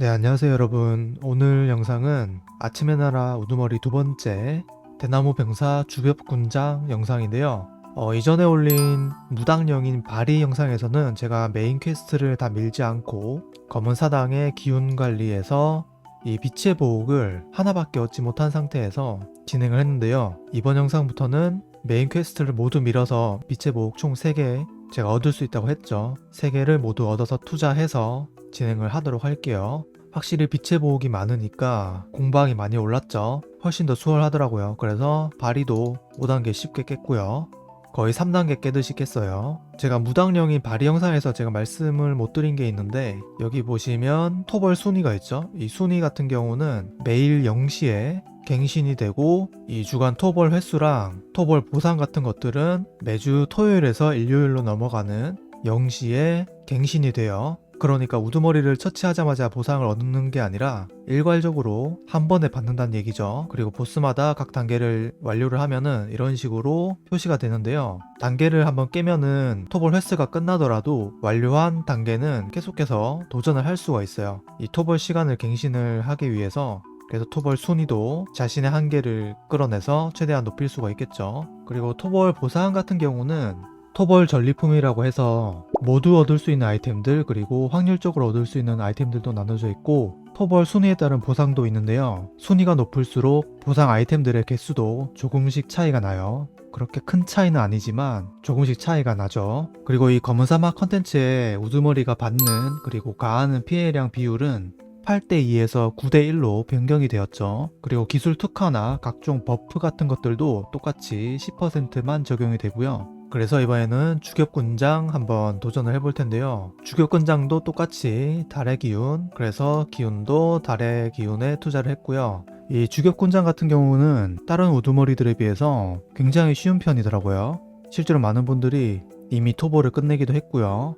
네, 안녕하세요, 여러분. 오늘 영상은 아침의 나라 우두머리 두 번째 대나무 병사 주벽군장 영상인데요. 어, 이전에 올린 무당령인 바리 영상에서는 제가 메인 퀘스트를 다 밀지 않고 검은 사당의 기운 관리에서 이 빛의 보옥을 하나밖에 얻지 못한 상태에서 진행을 했는데요. 이번 영상부터는 메인 퀘스트를 모두 밀어서 빛의 보옥 총 3개 제가 얻을 수 있다고 했죠. 3개를 모두 얻어서 투자해서 진행을 하도록 할게요. 확실히 빛의 보옥이 많으니까 공방이 많이 올랐죠. 훨씬 더 수월하더라고요. 그래서 바리도 5단계 쉽게 깼고요. 거의 3단계 깨듯이 깼어요. 제가 무당령인 바리 영상에서 제가 말씀을 못 드린 게 있는데 여기 보시면 토벌 순위가 있죠. 이 순위 같은 경우는 매일 0시에 갱신이 되고 이 주간 토벌 횟수랑 토벌 보상 같은 것들은 매주 토요일에서 일요일로 넘어가는 0시에 갱신이 돼요. 그러니까 우두머리를 처치하자마자 보상을 얻는 게 아니라 일괄적으로 한 번에 받는다는 얘기죠. 그리고 보스마다 각 단계를 완료를 하면은 이런 식으로 표시가 되는데요. 단계를 한번 깨면은 토벌 횟수가 끝나더라도 완료한 단계는 계속해서 도전을 할 수가 있어요. 이 토벌 시간을 갱신을 하기 위해서 그래서 토벌 순위도 자신의 한계를 끌어내서 최대한 높일 수가 있겠죠. 그리고 토벌 보상 같은 경우는 토벌 전리품이라고 해서 모두 얻을 수 있는 아이템들 그리고 확률적으로 얻을 수 있는 아이템들도 나눠져 있고 토벌 순위에 따른 보상도 있는데요. 순위가 높을수록 보상 아이템들의 개수도 조금씩 차이가 나요. 그렇게 큰 차이는 아니지만 조금씩 차이가 나죠. 그리고 이 검은 사막 컨텐츠에 우두머리가 받는 그리고 가하는 피해량 비율은 8대2에서 9대1로 변경이 되었죠. 그리고 기술 특화나 각종 버프 같은 것들도 똑같이 10%만 적용이 되고요. 그래서 이번에는 주격군장 한번 도전을 해볼 텐데요. 주격군장도 똑같이 달의 기운, 그래서 기운도 달의 기운에 투자를 했고요. 이 주격군장 같은 경우는 다른 우두머리들에 비해서 굉장히 쉬운 편이더라고요. 실제로 많은 분들이 이미 토보를 끝내기도 했고요.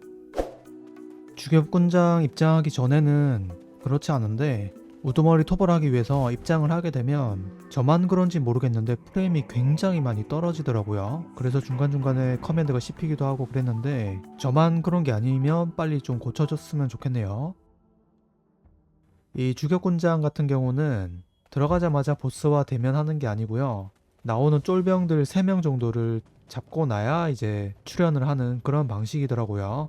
주격군장 입장하기 전에는 그렇지 않은데 우두머리 토벌 하기 위해서 입장을 하게 되면 저만 그런지 모르겠는데 프레임이 굉장히 많이 떨어지더라고요. 그래서 중간중간에 커맨드가 씹히기도 하고 그랬는데 저만 그런 게 아니면 빨리 좀 고쳐졌으면 좋겠네요. 이 주격군장 같은 경우는 들어가자마자 보스와 대면하는 게 아니고요. 나오는 쫄병들 3명 정도를 잡고 나야 이제 출연을 하는 그런 방식이더라고요.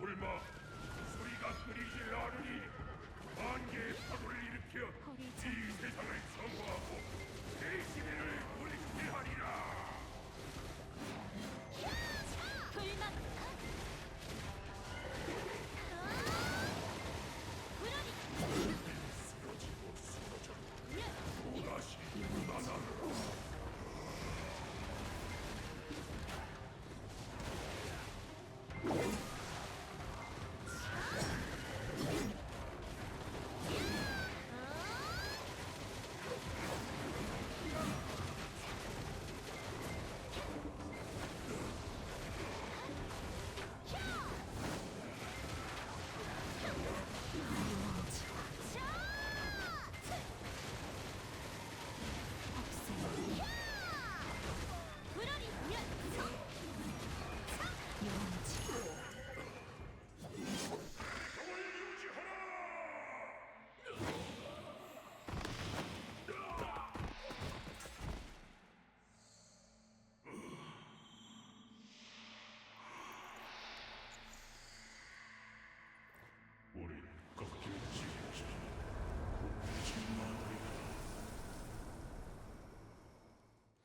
불마. 소리가 끊이질 않으니 만개의 파도를 일으켜 이 세상을 정화하고 내 시대를 돌이키하리라. 불만.